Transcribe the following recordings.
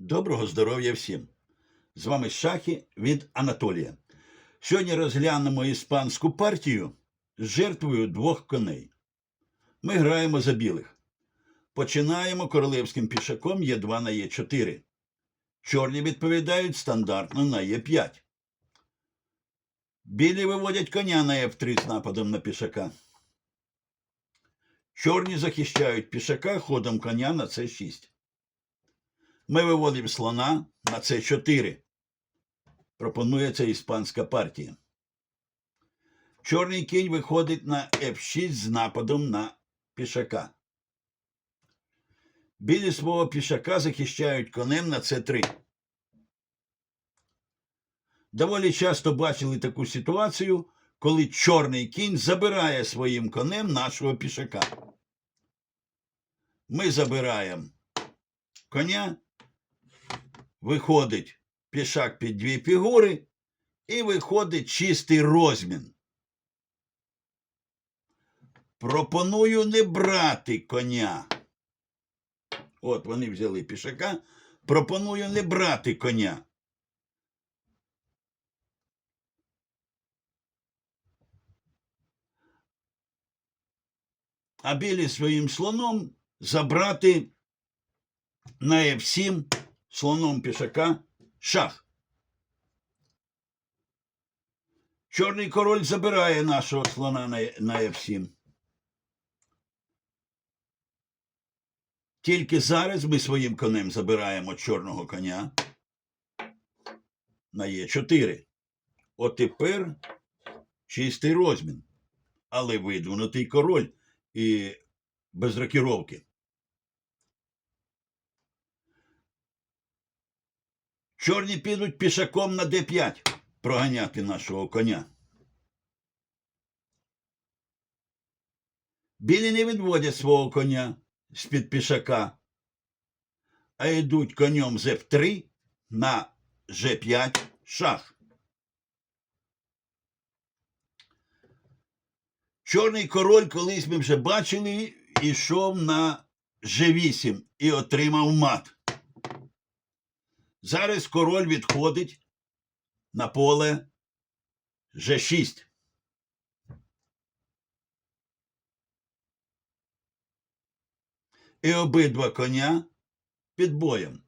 Доброго здоров'я всім! З вами шахи від Анатолія. Сьогодні розглянемо іспанську партію з жертвою двох коней. Ми граємо за білих. Починаємо королевським пішаком Е2 на Е4. Чорні відповідають стандартно на Е5. Білі виводять коня на F3 з нападом на пішака. Чорні захищають пішака ходом коня на С6. Ми виводимо слона на С4. Пропонується іспанська партія. Чорний кінь виходить на F6 з нападом на пішака. Білі свого пішака захищають конем на С3. Доволі часто бачили таку ситуацію, коли чорний кінь забирає своїм конем нашого пішака. Ми забираємо коня, виходить пішак під дві фігури і виходить чистий розмін. Пропоную не брати коня. От вони взяли пішака. Пропоную не брати коня. А білі своїм слоном забрати на F7 слоном пішака шах. Чорний король забирає нашого слона на, на F7. Тільки зараз ми своїм конем забираємо чорного коня на Е4. От тепер чистий розмін, але видвинутий король і без рокіровки. Чорні підуть пішаком на Д5 проганяти нашого коня. Білі не відводять свого коня з-під пішака, а йдуть конем з F3 на G5 шах. Чорний король, колись ми вже бачили, ішов на G8 і отримав мат. Зараз король відходить на поле G6. І обидва коня під боєм.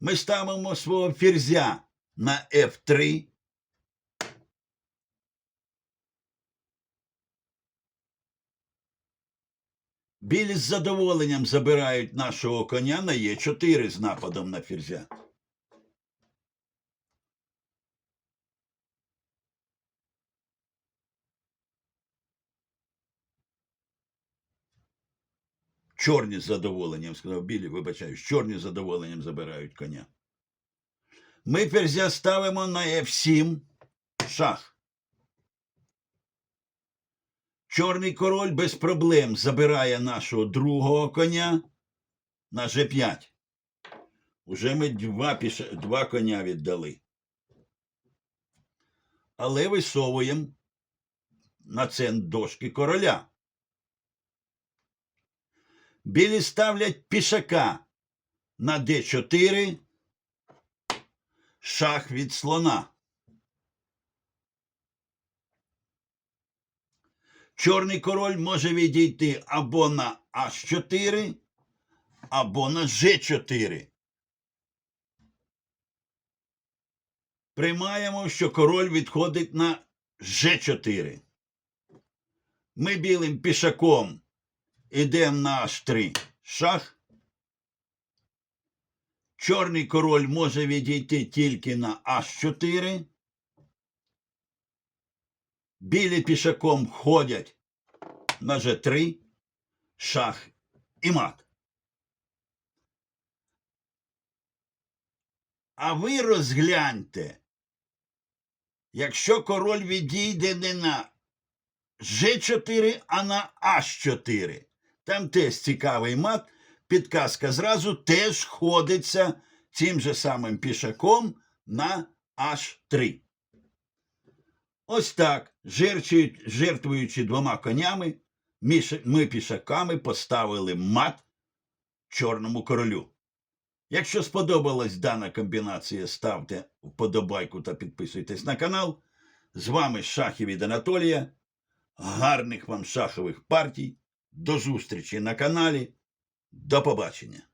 Ми ставимо свого ферзя на F3. Білі з задоволенням забирають нашого коня на Е4 з нападом на ферзя. Чорні з задоволенням, сказав білі, вибачаюсь, чорні з задоволенням забирають коня. Ми ферзя ставимо на F7 шах. Чорний король без проблем забирає нашого другого коня на G5. Уже ми два, піш... два коня віддали. Але висовуємо на цент дошки короля. Білі ставлять пішака на d4, шах від слона. Чорний король може відійти або на H4, або на G4. Приймаємо, що король відходить на G4. Ми білим пішаком Ідемо на H3 шах. Чорний король може відійти тільки на H4. Білі пішаком ходять на G3, шах і мат. А ви розгляньте, якщо король відійде не на G4, а на H4. Там теж цікавий мат. Підказка зразу теж ходиться цим же самим пішаком на H3. Ось так, жертвуючи, двома конями, ми пішаками поставили мат чорному королю. Якщо сподобалась дана комбінація, ставте вподобайку та підписуйтесь на канал. З вами Шахів від Анатолія. Гарних вам шахових партій. До зустрічі на каналі. До побачення.